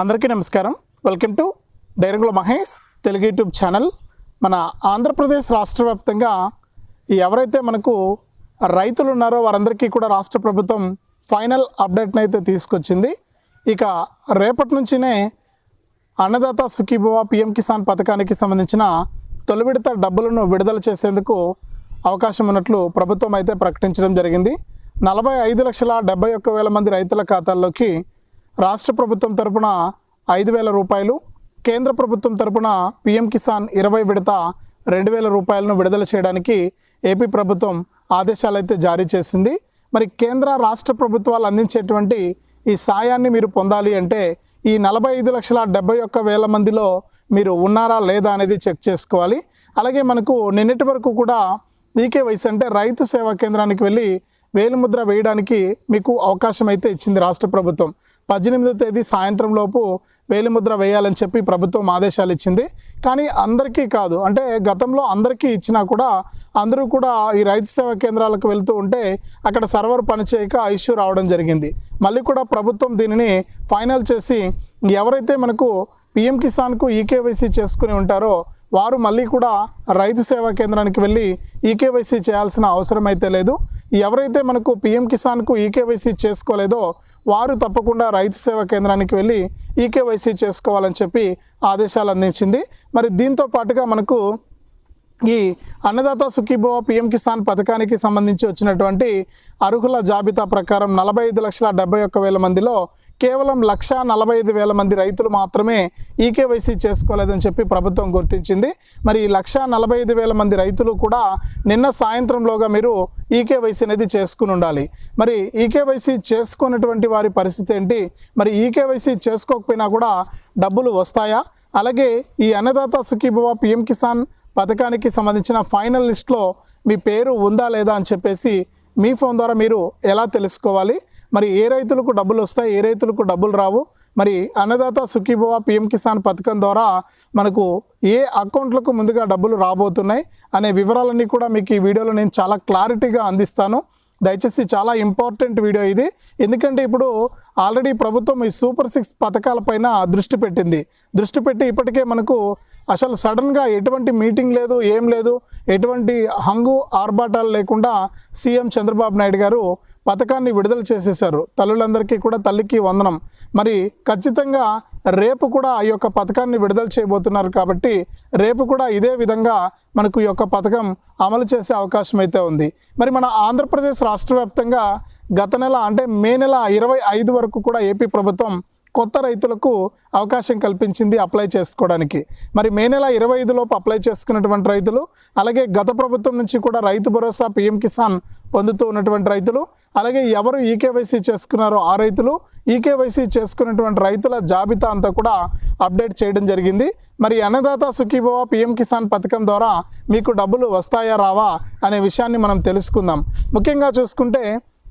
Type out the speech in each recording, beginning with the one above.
అందరికీ నమస్కారం. Welcome to Dairangula Mahesh Telugu YouTube channel. మన ఆంధ్రప్రదేశ్ రాష్ట్ర వ్యాప్తంగా ఎవరైతే మనకు రైతులు ఉన్నారో వారందరికీ కూడా రాష్ట్ర ప్రభుత్వం ఫైనల్ అప్డేట్ని అయితే తీసుకొచ్చింది. ఇక రేపటి నుంచినే అన్నదాత సుఖీభవ పిఎం కిసాన్ పథకానికి సంబంధించిన తొలి విడత డబ్బులను విడుదల చేసేందుకు అవకాశం ఉన్నట్లు ప్రభుత్వం అయితే ప్రకటించడం జరిగింది. నలభై ఐదు లక్షల డెబ్బై ఒక్క వేల మంది రైతుల ఖాతాల్లోకి రాష్ట్ర ప్రభుత్వం తరపున ఐదు వేల రూపాయలు కేంద్ర ప్రభుత్వం తరపున పిఎం కిసాన్ ఇరవై విడత రెండు వేల రూపాయలను విడుదల చేయడానికి ఏపీ ప్రభుత్వం ఆదేశాలు అయితే జారీ చేసింది. మరి కేంద్ర రాష్ట్ర ప్రభుత్వాలు అందించేటువంటి ఈ సాయాన్ని మీరు పొందాలి అంటే ఈ నలభై ఐదు లక్షల డెబ్బై ఒక్క వేల మందిలో మీరు ఉన్నారా లేదా అనేది చెక్ చేసుకోవాలి. అలాగే మనకు నిన్నటి వరకు కూడా ఈకేవైసీ అంటే రైతు సేవా కేంద్రానికి వెళ్ళి వేలిముద్ర వేయడానికి మీకు అవకాశం అయితే ఇచ్చింది రాష్ట్ర ప్రభుత్వం. పద్దెనిమిదో తేదీ సాయంత్రం లోపు వేలిముద్ర వేయాలని చెప్పి ప్రభుత్వం ఆదేశాలు ఇచ్చింది. కానీ అందరికీ కాదు. అంటే గతంలో అందరికీ ఇచ్చినా కూడా అందరూ కూడా ఈ రైతు సేవా కేంద్రాలకు వెళ్తూ ఉంటే అక్కడ సర్వర్ పనిచేయక ఇష్యూ రావడం జరిగింది. మళ్ళీ కూడా ప్రభుత్వం దీనిని ఫైనల్ చేసి ఎవరైతే మనకు పిఎం కిసాన్కు ఈకేవైసీ చేసుకుని ఉంటారో వారు మళ్ళీ కూడా రైతు సేవా కేంద్రానికి వెళ్ళి ఈకేవైసీ చేయాల్సిన అవసరం అయితే లేదు. ఎవరైతే మనకు పిఎం కిసాన్కు ఈకేవైసీ చేసుకోలేదో వారు తప్పకుండా రైతు సేవా కేంద్రానికి వెళ్ళి ఈకేవైసీ చేసుకోవాలని చెప్పి ఆదేశాలు అందించింది. మరి దీంతో పాటుగా మనకు ఈ అన్నదాత సుఖీభవ పిఎం కిసాన్ పథకానికి సంబంధించి వచ్చినటువంటి అర్హుల జాబితా ప్రకారం నలభై ఐదు లక్షల డెబ్బై ఒక్క వేల మందిలో కేవలం లక్ష నలభై ఐదు వేల మంది రైతులు మాత్రమే ఈకేవైసీ చేసుకోలేదని చెప్పి ప్రభుత్వం గుర్తించింది. మరి ఈ లక్ష నలభై ఐదు వేల మంది రైతులు కూడా నిన్న సాయంత్రంలోగా మీరు ఈకేవైసీ అనేది చేసుకుని ఉండాలి. మరి ఈకేవైసీ చేసుకున్నటువంటి వారి పరిస్థితి ఏంటి? మరి ఈకేవైసీ చేసుకోకపోయినా కూడా డబ్బులు వస్తాయా? అలాగే ఈ అన్నదాత సుఖీభవ పిఎం కిసాన్ పథకానికి సంబంధించిన ఫైనల్ లిస్ట్లో మీ పేరు ఉందా లేదా అని చెప్పేసి మీ ఫోన్ ద్వారా మీరు ఎలా తెలుసుకోవాలి? మరి ఏ రైతులకు డబ్బులు వస్తాయి? ఏ రైతులకు డబ్బులు రావు? మరి అన్నదాత సుఖీభవ పిఎం కిసాన్ పథకం ద్వారా మనకు ఏ అకౌంట్లకు ముందుగా డబ్బులు రాబోతున్నాయి? అనే వివరాలన్నీ కూడా మీకు ఈ వీడియోలో నేను చాలా క్లారిటీగా అందిస్తాను. దయచేసి చాలా ఇంపార్టెంట్ వీడియో ఇది. ఎందుకంటే ఇప్పుడు ఆల్రెడీ ప్రభుత్వం ఈ సూపర్ సిక్స్ పథకాలపైన దృష్టి పెట్టింది. దృష్టి పెట్టి ఇప్పటికే మనకు అసలు సడన్గా ఎటువంటి మీటింగ్ లేదు ఏం లేదు. ఎటువంటి హంగు ఆర్భాటాలు లేకుండా సీఎం చంద్రబాబు నాయుడు గారు పథకాన్ని విడుదల చేసేశారు. తల్లులందరికీ కూడా తల్లికి వందనం. మరి ఖచ్చితంగా రేపు కూడా ఈ యొక్క పథకాన్ని విడుదల చేయబోతున్నారు కాబట్టి రేపు కూడా ఇదే విధంగా మనకు ఈ యొక్క పథకం అమలు చేసే అవకాశం అయితే ఉంది. మరి మన ఆంధ్రప్రదేశ్ రాష్ట్ర వ్యాప్తంగా గత నెల అంటే మే నెల ఇరవై ఐదు వరకు కూడా ఏపీ ప్రభుత్వం కొత్త రైతులకు అవకాశం కల్పించింది అప్లై చేసుకోవడానికి. మరి మే నెల ఇరవై ఐదులోపు అప్లై చేసుకున్నటువంటి రైతులు అలాగే గత ప్రభుత్వం నుంచి కూడా రైతు భరోసా పిఎం కిసాన్ పొందుతూ ఉన్నటువంటి రైతులు అలాగే ఎవరు ఈకేవైసీ చేసుకున్నారో ఆ రైతులు ఈకేవైసీ చేసుకున్నటువంటి రైతుల జాబితా అంతా కూడా అప్డేట్ చేయడం జరిగింది. మరి అన్నదాత సుఖీభవ పిఎం కిసాన్ పథకం ద్వారా మీకు డబ్బులు వస్తాయా రావా అనే విషయాన్ని మనం తెలుసుకుందాం. ముఖ్యంగా చూసుకుంటే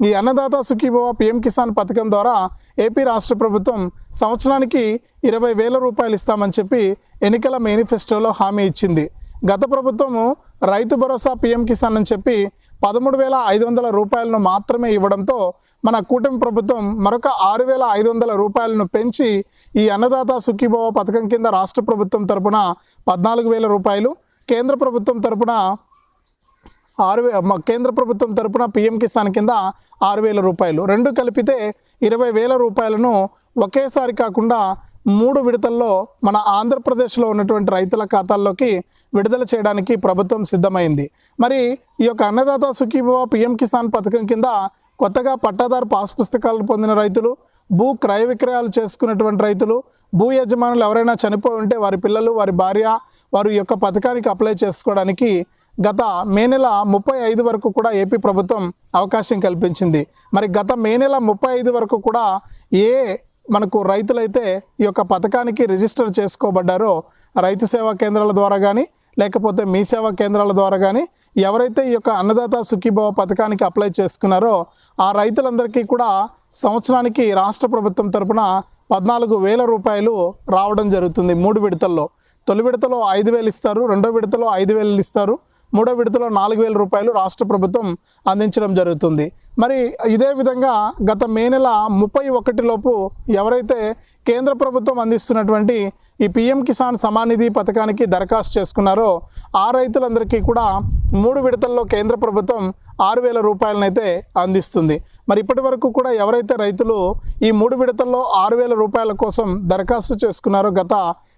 ఈ అన్నదాత సుఖీభవ పిఎం కిసాన్ పథకం ద్వారా ఏపీ రాష్ట్ర ప్రభుత్వం సంవత్సరానికి ఇరవై వేల రూపాయలు ఇస్తామని చెప్పి ఎన్నికల మేనిఫెస్టోలో హామీ ఇచ్చింది. గత ప్రభుత్వము రైతు భరోసా పిఎం కిసాన్ అని చెప్పి పదమూడు వేల ఐదు వందల రూపాయలను మాత్రమే ఇవ్వడంతో మన కూటమి ప్రభుత్వం మరొక ఆరు వేల ఐదు వందల రూపాయలను పెంచి ఈ అన్నదాత సుఖీభవ పథకం కింద రాష్ట్ర ప్రభుత్వం తరపున పద్నాలుగు వేల రూపాయలు కేంద్ర ప్రభుత్వం తరపున ఆరు కేంద్ర ప్రభుత్వం తరపున పిఎం కిసాన్ కింద ఆరు వేల రూపాయలు. రెండు కలిపితే ఇరవై వేల రూపాయలను ఒకేసారి కాకుండా మూడు విడతల్లో మన ఆంధ్రప్రదేశ్లో ఉన్నటువంటి రైతుల ఖాతాల్లోకి విడుదల చేయడానికి ప్రభుత్వం సిద్ధమైంది. మరి ఈ యొక్క అన్నదాత సుఖీభవ పిఎం కిసాన్ పథకం కింద కొత్తగా పట్టాదారు పాస్ పుస్తకాలు పొందిన రైతులు భూ క్రయ విక్రయాలు చేసుకున్నటువంటి రైతులు భూ యజమానులు ఎవరైనా చనిపోయి ఉంటే వారి పిల్లలు వారి భార్య వారు ఈ యొక్క పథకానికి అప్లై చేసుకోవడానికి గత మే నెల ముప్పై ఐదు వరకు కూడా ఏపీ ప్రభుత్వం అవకాశం కల్పించింది. మరి గత మే నెల ముప్పై ఐదు వరకు కూడా ఏ మనకు రైతులైతే ఈ యొక్క పథకానికి రిజిస్టర్ చేసుకోబడ్డారో రైతు సేవా కేంద్రాల ద్వారా కానీ లేకపోతే మీ సేవా కేంద్రాల ద్వారా కానీ ఎవరైతే ఈ యొక్క అన్నదాత సుఖీభవ పథకానికి అప్లై చేసుకున్నారో ఆ రైతులందరికీ కూడా సంవత్సరానికి రాష్ట్ర ప్రభుత్వం తరపున పద్నాలుగు వేల రూపాయలు రావడం జరుగుతుంది మూడు విడతల్లో. తొలి విడతలో ఐదు వేలు ఇస్తారు రెండో విడతలో ఐదు వేలు ఇస్తారు మూడో విడతలో నాలుగు వేల రూపాయలు రాష్ట్ర ప్రభుత్వం అందించడం జరుగుతుంది. మరి ఇదే విధంగా గత మే నెల ముప్పై ఒకటిలోపు ఎవరైతే కేంద్ర ప్రభుత్వం అందిస్తున్నటువంటి ఈ పిఎం కిసాన్ సమానిధి పథకానికి దరఖాస్తు చేసుకున్నారో ఆ రైతులందరికీ కూడా మూడు విడతల్లో కేంద్ర ప్రభుత్వం ఆరు వేల రూపాయలనైతే అందిస్తుంది. మరి ఇప్పటి వరకు కూడా ఎవరైతే రైతులు ఈ మూడు విడతల్లో ఆరు వేల రూపాయల కోసం దరఖాస్తు చేసుకున్నారో గత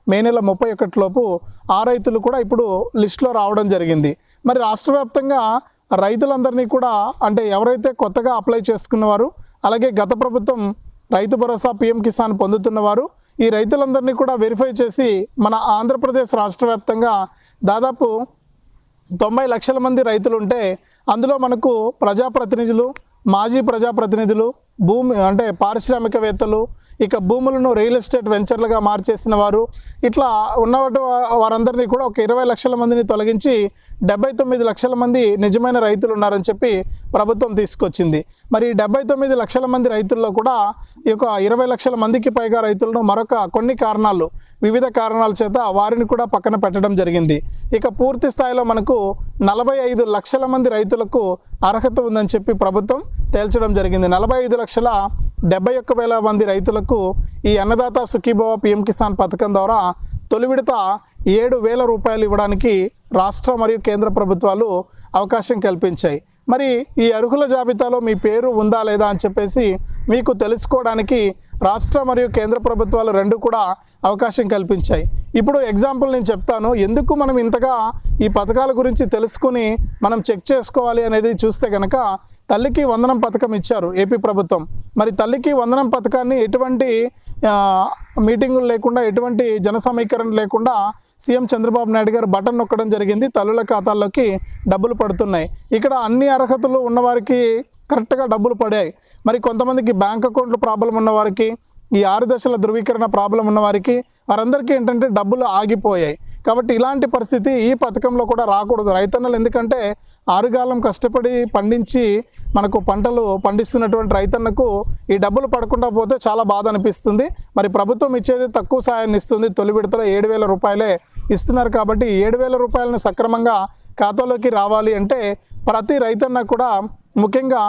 మే నెల ముప్పై ఒకటిలోపు ఆ రైతులు కూడా ఇప్పుడు లిస్టులో రావడం జరిగింది. మరి రాష్ట్ర వ్యాప్తంగా రైతులందరినీ కూడా అంటే ఎవరైతే కొత్తగా అప్లై చేసుకున్నవారు అలాగే గత ప్రభుత్వం రైతు భరోసా పిఎం కిసాన్ పొందుతున్నవారు ఈ రైతులందరినీ కూడా వెరిఫై చేసి మన ఆంధ్రప్రదేశ్ రాష్ట్ర వ్యాప్తంగా దాదాపు తొంభై లక్షల మంది రైతులు ఉంటే అందులో మనకు ప్రజాప్రతినిధులు మాజీ ప్రజాప్రతినిధులు భూమి అంటే పారిశ్రామికవేత్తలు ఇక భూములను రియల్ ఎస్టేట్ వెంచర్లుగా మార్చేసిన వారు ఇట్లా ఉన్న వారందరినీ కూడా ఒక ఇరవై లక్షల మందిని తొలగించి డెబ్బై తొమ్మిది లక్షల మంది నిజమైన రైతులు ఉన్నారని చెప్పి ప్రభుత్వం తీసుకొచ్చింది. మరి డెబ్బై తొమ్మిది లక్షల మంది రైతుల్లో కూడా ఈ యొక్క ఇరవై లక్షల మందికి పైగా రైతులను మరొక కొన్ని కారణాలు వివిధ కారణాల చేత వారిని కూడా పక్కన పెట్టడం జరిగింది. ఇక పూర్తి స్థాయిలో మనకు నలభై ఐదు లక్షల మంది రైతులకు అర్హత ఉందని చెప్పి ప్రభుత్వం తేల్చడం జరిగింది. నలభై ఐదు లక్షల డెబ్బై ఒక్క వేల మంది రైతులకు ఈ అన్నదాత సుఖీభవ పిఎం కిసాన్ పథకం ద్వారా తొలి విడత ఏడు వేల రూపాయలు ఇవ్వడానికి రాష్ట్ర మరియు కేంద్ర ప్రభుత్వాలు అవకాశం కల్పించాయి. మరి ఈ అర్హుల జాబితాలో మీ పేరు ఉందా లేదా అని చెప్పేసి మీకు తెలుసుకోవడానికి రాష్ట్ర మరియు కేంద్ర ప్రభుత్వాలు రెండు కూడా అవకాశం కల్పించాయి. ఇప్పుడు ఎగ్జాంపుల్ నేను చెప్తాను. ఎందుకు మనం ఇంతగా ఈ పథకాల గురించి తెలుసుకుని మనం చెక్ చేసుకోవాలి అనేది చూస్తే కనుక తల్లికి వందనం పథకం ఇచ్చారు ఏపీ ప్రభుత్వం. మరి తల్లికి వందనం పథకాన్ని ఎటువంటి మీటింగులు లేకుండా ఎటువంటి జన సమీకరణ లేకుండా సీఎం చంద్రబాబు నాయుడు గారు బటన్ నొక్కడం జరిగింది. తల్లుల ఖాతాల్లోకి డబ్బులు పడుతున్నాయి. ఇక్కడ అన్ని అర్హతలు ఉన్నవారికి కరెక్ట్గా డబ్బులు పడాయి. మరి కొంతమందికి బ్యాంక్ అకౌంట్లు ప్రాబ్లం ఉన్న వారికి ఈ ఆరు దశల ధృవీకరణ ప్రాబ్లం ఉన్న వారికి వారందరికీ ఏంటంటే డబ్బులు ఆగిపోయాయి. కాబట్టి ఇలాంటి పరిస్థితి ఈ పథకంలో కూడా రాకూడదు. రైతన్నలు ఎందుకంటే ఆరుగాలం కష్టపడి పండించి మనకు పంటలు పండిస్తున్నటువంటి రైతన్నకు ఈ డబ్బులు పడకుండా పోతే చాలా బాధ అనిపిస్తుంది. మరి ప్రభుత్వం ఇచ్చేది తక్కువ సాయాన్ని ఇస్తుంది. తొలి విడతలో ఏడు వేల రూపాయలే ఇస్తున్నారు కాబట్టి ఏడు వేల రూపాయలను సక్రమంగా ఖాతాలోకి రావాలి అంటే ప్రతి రైతన్న కూడా ముఖ్యంగా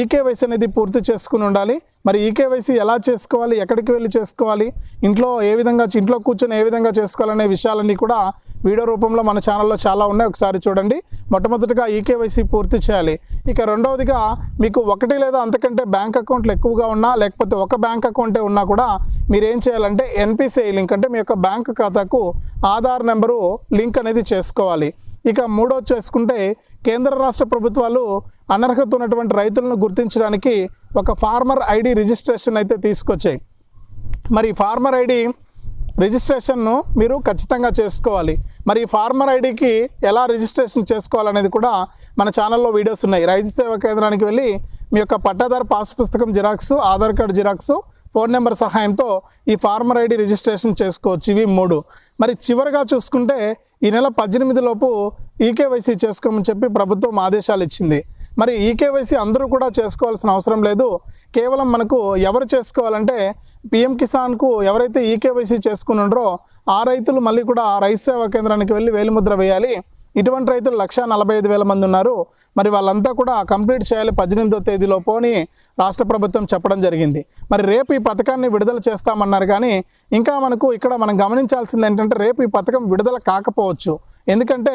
ఈకేవైసీ అనేది పూర్తి చేసుకుని ఉండాలి. మరి ఈ కేవైసీ ఎలా చేసుకోవాలి? ఎక్కడికి వెళ్ళి చేసుకోవాలి? ఇంట్లో ఏ విధంగా ఇంట్లో కూర్చొని ఏ విధంగా చేసుకోవాలనే విషయాలన్నీ కూడా వీడియో రూపంలో మన ఛానల్లో చాలా ఉన్నాయి. ఒకసారి చూడండి. మొట్టమొదటిగా ఈ కేవైసీ పూర్తి చేయాలి. ఇక రెండవదిగా మీకు ఒకటి లేదా అంతకంటే బ్యాంక్ అకౌంట్లు ఎక్కువగా ఉన్నా లేకపోతే ఒక బ్యాంక్ అకౌంటే ఉన్నా కూడా మీరు ఏం చేయాలంటే ఎన్పిసిఐ లింక్ అంటే మీ యొక్క బ్యాంక్ ఖాతాకు ఆధార్ నెంబరు లింక్ అనేది చేసుకోవాలి. ఇక మూడో చేసుకుంటే కేంద్ర రాష్ట్ర ప్రభుత్వాలు అనర్హత ఉన్నటువంటి రైతులను గుర్తించడానికి ఒక ఫార్మర్ ఐడి రిజిస్ట్రేషన్ అయితే తీసుకొచ్చాయి. మరి ఫార్మర్ ఐడి రిజిస్ట్రేషన్ను మీరు ఖచ్చితంగా చేసుకోవాలి. మరి ఈ ఫార్మర్ ఐడికి ఎలా రిజిస్ట్రేషన్ చేసుకోవాలనేది కూడా మన ఛానల్లో వీడియోస్ ఉన్నాయి. రైతు సేవా కేంద్రానికి వెళ్ళి మీ యొక్క పట్టాదారు పాస్ పుస్తకం xerox Aadhaar card xerox phone number సహాయంతో ఈ ఫార్మర్ ఐడి రిజిస్ట్రేషన్ చేసుకోవచ్చు. ఇవి మూడు. మరి చివరిగా చూసుకుంటే ఈ నెల పద్దెనిమిది లోపు ఈకేవైసీ చేసుకోమని చెప్పి ప్రభుత్వం ఆదేశాలు ఇచ్చింది. మరి ఈకేవైసీ అందరూ కూడా చేసుకోవాల్సిన అవసరం లేదు. కేవలం మనకు ఎవరు చేసుకోవాలంటే పిఎం కిసాన్కు ఎవరైతే ఈకేవైసీ చేసుకుని ఆ రైతులు మళ్ళీ కూడా రైతు సేవా కేంద్రానికి వెళ్ళి వేలిముద్ర వేయాలి. ఇటువంటి రైతులు లక్ష నలభై ఐదు వేల మంది ఉన్నారు. మరి వాళ్ళంతా కూడా కంప్లీట్ చేయాలి పద్దెనిమిదో తేదీలోపు అని రాష్ట్ర ప్రభుత్వం చెప్పడం జరిగింది. మరి రేపు ఈ పథకాన్ని విడుదల చేస్తామన్నారు కానీ ఇంకా మనకు ఇక్కడ మనం గమనించాల్సింది ఏంటంటే రేపు ఈ పథకం విడుదల కాకపోవచ్చు. ఎందుకంటే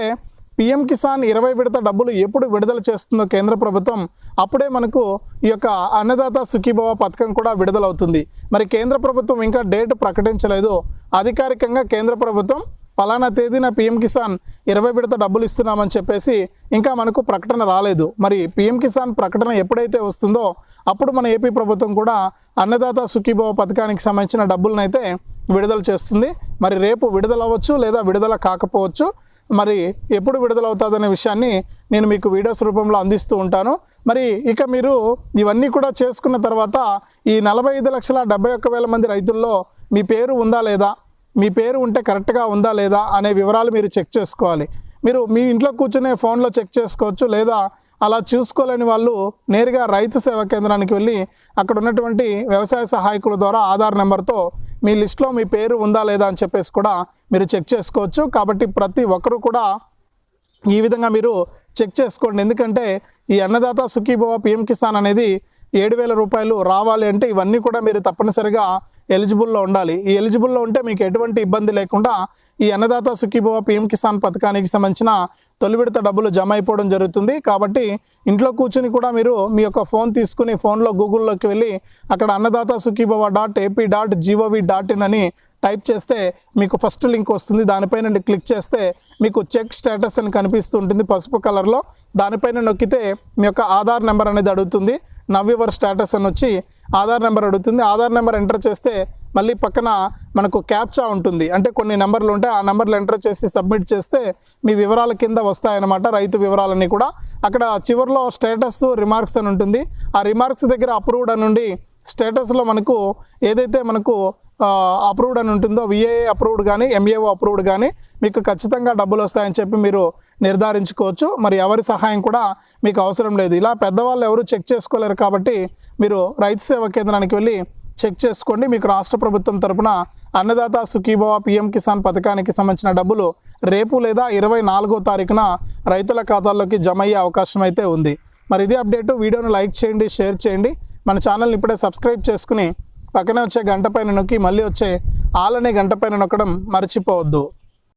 పిఎం కిసాన్ ఇరవై విడత డబ్బులు ఎప్పుడు విడుదల చేస్తుందో కేంద్ర ప్రభుత్వం అప్పుడే మనకు ఈ యొక్క అన్నదాత సుఖీభవ పథకం కూడా విడుదలవుతుంది. మరి కేంద్ర ప్రభుత్వం ఇంకా డేట్ ప్రకటించలేదు. అధికారికంగా కేంద్ర ప్రభుత్వం పలానా తేదీన పిఎం కిసాన్ ఇరవై విడత డబ్బులు ఇస్తున్నామని చెప్పేసి ఇంకా మనకు ప్రకటన రాలేదు. మరి పిఎం కిసాన్ ప్రకటన ఎప్పుడైతే వస్తుందో అప్పుడు మన ఏపీ ప్రభుత్వం కూడా అన్నదాత సుఖీభవ పథకానికి సంబంధించిన డబ్బులనైతే విడుదల చేస్తుంది. మరి రేపు విడుదల అవ్వచ్చు లేదా విడుదల కాకపోవచ్చు. మరి ఎప్పుడు విడుదలవుతుందనే విషయాన్ని నేను మీకు వీడియోస్ రూపంలో అందిస్తూ ఉంటాను. మరి ఇక మీరు ఇవన్నీ కూడా చేసుకున్న తర్వాత ఈ నలభై ఐదు లక్షల డెబ్బై ఒక్క వేల మంది రైతుల్లో మీ పేరు ఉందా లేదా? మీ పేరు ఉంటే కరెక్ట్గా ఉందా లేదా అనే వివరాలు మీరు చెక్ చేసుకోవాలి. మీరు మీ ఇంట్లో కూర్చునే ఫోన్లో చెక్ చేసుకోవచ్చు లేదా అలా చూసుకోలేని వాళ్ళు నేరుగా రైతు సేవా కేంద్రానికి వెళ్ళి అక్కడ ఉన్నటువంటి వ్యవసాయ సహాయకుల ద్వారా ఆధార్ నెంబర్తో మీ లిస్ట్లో మీ పేరు ఉందా లేదా అని చెప్పేసి కూడా మీరు చెక్ చేసుకోవచ్చు. కాబట్టి ప్రతి ఒక్కరూ కూడా ఈ విధంగా మీరు చెక్ చేసుకోండి. ఎందుకంటే ఈ అన్నదాత సుఖీభవ పిఎం కిసాన్ అనేది ఏడు వేల రూపాయలు రావాలి అంటే ఇవన్నీ కూడా మీరు తప్పనిసరిగా ఎలిజిబుల్లో ఉండాలి. ఈ ఎలిజిబుల్లో ఉంటే మీకు ఎటువంటి ఇబ్బంది లేకుండా ఈ అన్నదాత సుఖీభవ పిఎం కిసాన్ పథకానికి సంబంధించిన తొలి విడత డబ్బులు జమ అయిపోవడం జరుగుతుంది. కాబట్టి ఇంట్లో కూర్చుని కూడా మీరు మీ యొక్క ఫోన్ తీసుకుని ఫోన్లో గూగుల్లోకి వెళ్ళి అక్కడ Annadata Sukhibhava dot AP dot GOV dot in అని టైప్ చేస్తే మీకు ఫస్ట్ లింక్ వస్తుంది. దానిపైన క్లిక్ చేస్తే మీకు చెక్ స్టేటస్ అని కనిపిస్తూ ఉంటుంది పసుపు కలర్లో. దానిపైన నొక్కితే మీ యొక్క ఆధార్ నెంబర్ అనేది అడుగుతుంది. నవ్ యువర్ స్టేటస్ అని వచ్చి ఆధార్ నెంబర్ అడుగుతుంది. ఆధార్ నెంబర్ ఎంటర్ చేస్తే మళ్ళీ పక్కన మనకు క్యాప్చా ఉంటుంది. అంటే కొన్ని నెంబర్లు ఉంటాయి ఆ నెంబర్లు ఎంటర్ చేసి సబ్మిట్ చేస్తే మీ వివరాల కింద వస్తాయన్నమాట రైతు వివరాలన్నీ కూడా. అక్కడ చివరిలో స్టేటస్ రిమార్క్స్ అని ఉంటుంది. ఆ రిమార్క్స్ దగ్గర అప్రూవ్డ్ అని నుండి స్టేటస్లో మనకు ఏదైతే మనకు అప్రూవ్డ్ అని ఉంటుందో విఏఏ అప్రూవ్డ్ కానీ ఎంఏఓ అప్రూవ్డ్ కానీ మీకు ఖచ్చితంగా డబ్బులు వస్తాయని చెప్పి మీరు నిర్ధారించుకోవచ్చు. మరి ఎవరి సహాయం కూడా మీకు అవసరం లేదు. ఇలా పెద్దవాళ్ళు ఎవరు చెక్ చేసుకోలేరు కాబట్టి మీరు రైతు సేవా కేంద్రానికి వెళ్ళి చెక్ చేసుకోండి. మీకు రాష్ట్ర ప్రభుత్వం తరపున అన్నదాత సుఖీభవ పిఎం కిసాన్ పథకానికి సంబంధించిన డబ్బులు రేపు లేదా ఇరవై నాలుగో తారీఖున రైతుల ఖాతాల్లోకి జమ అయ్యే అవకాశం అయితే ఉంది. మరి ఇదే అప్డేట్. వీడియోను లైక్ చేయండి షేర్ చేయండి. మన ఛానల్ని ఇప్పుడే సబ్స్క్రైబ్ చేసుకుని పక్కనే వచ్చే గంట పైన నొక్కి మళ్ళీ వచ్చే ఆలనే గంట పైన నొక్కడం మర్చిపోవద్దు.